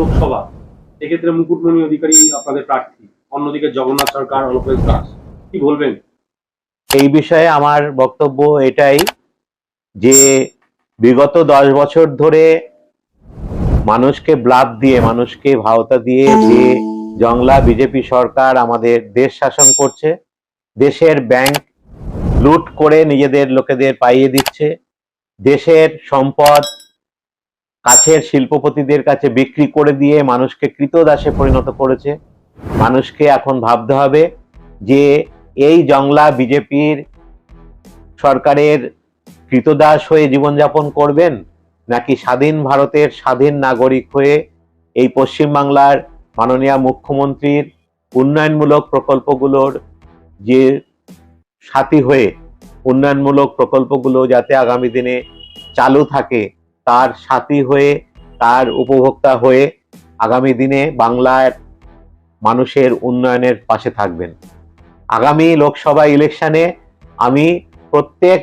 লোকসভা, এক্ষেত্রে মুকুটমণি অধিকারী আপনাদের প্রার্থী, অন্যদিকে জগন্নাথ সরকার অনুপ্রেস দাস, কি বলবেন? এই বিষয়ে আমার বক্তব্য এটাই যে বিগত দশ বছর ধরে মানুষকে ব্লাড দিয়ে, মানুষকে ভাওতা দিয়ে যে জংলা বিজেপি সরকার আমাদের দেশ শাসন করছে, দেশের ব্যাংক লুট করে নিজেদের লোকেদের পাইয়ে দিচ্ছে, দেশের সম্পদ কাছের শিল্পপতিদের কাছে বিক্রি করে দিয়ে মানুষকে কৃতদাসে পরিণত করেছে। মানুষকে এখন ভাবতে হবে যে এই জংলা বিজেপির সরকারের কৃতদাস হয়ে জীবনযাপন করবেন নাকি স্বাধীন ভারতের স্বাধীন নাগরিক হয়ে এই পশ্চিমবাংলার মাননীয় মুখ্যমন্ত্রীর উন্নয়নমূলক প্রকল্পগুলোর যে সাথী হয়ে উন্নয়নমূলক প্রকল্পগুলো যাতে আগামী দিনে চালু থাকে তার সাথী হয়ে, তার উপভোক্তা হয়ে আগামী দিনে বাংলার মানুষের উন্নয়নের পাশে থাকবেন। আগামী লোকসভা ইলেকশনে আমি প্রত্যেক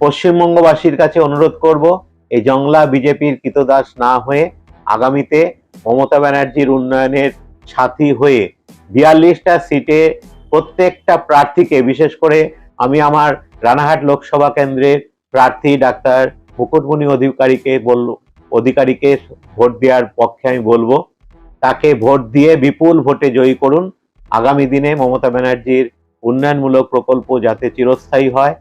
পশ্চিমবঙ্গবাসীর কাছে অনুরোধ করব, এই জংলা বিজেপির কৃতদাস না হয়ে আগামীতে মমতা ব্যানার্জির উন্নয়নের সাথী হয়ে বিয়াল্লিশটা সিটে প্রত্যেকটা প্রার্থীকে, বিশেষ করে আমি আমার রানাহাট লোকসভা কেন্দ্রের প্রার্থী ডাক্তার মুকুটমণি অধিকারীকে বলল, অধিকারীকে ভোট দেওয়ার পক্ষে আমি বলব, তাকে ভোট দিয়ে বিপুল ভোটে জয়ী করুন। আগামী দিনে মমতা ব্যানার্জির উন্নয়নমূলক প্রকল্প যাতে চিরস্থায়ী হয়,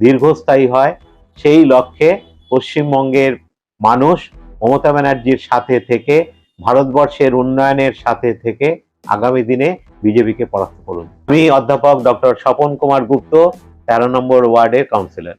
দীর্ঘস্থায়ী হয়, সেই লক্ষ্যে পশ্চিমবঙ্গের মানুষ মমতা ব্যানার্জির সাথে থেকে, ভারতবর্ষের উন্নয়নের সাথে থেকে আগামী দিনে বিজেপিকে পরাস্ত করুন। আমি অধ্যাপক ডক্টর স্বপন কুমার গুপ্ত, তেরো নম্বর ওয়ার্ডের কাউন্সিলর।